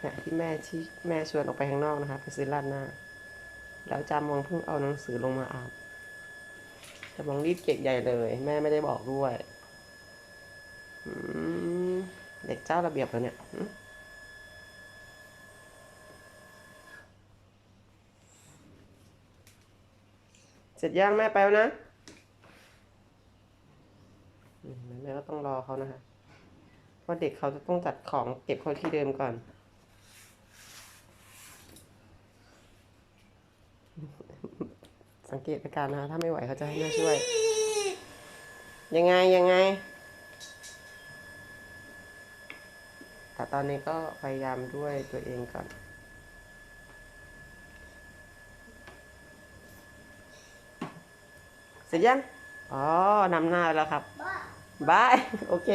เนี่ยที่แม่ที่แม่ชวนออกไปข้างนอกนะคะไปซื้อราดหน้า แล้วจามองเพิ่งเอาหนังสือลงมาอ่านจามองรีบเก็บใหญ่เลย แม่ไม่ได้บอกด้วยเด็กเจ้าระเบียบแล้วเนี่ยเสร็จย่างแม่ไปแล้วนะอืมแม่ก็ต้องรอเขานะคะเพราะเด็กเขาจะต้องจัดของเก็บเขาที่เดิมก่อน สังเกตอาการนะคะถ้าไม่ไหวเขาจะให้แม่ช่วย ยังไงยังไง แต่ตอนนี้ก็พยายามด้วยตัวเองก่อนเสร็จยัง อ๋อนำหน้าไปแล้วครับบาย โอเค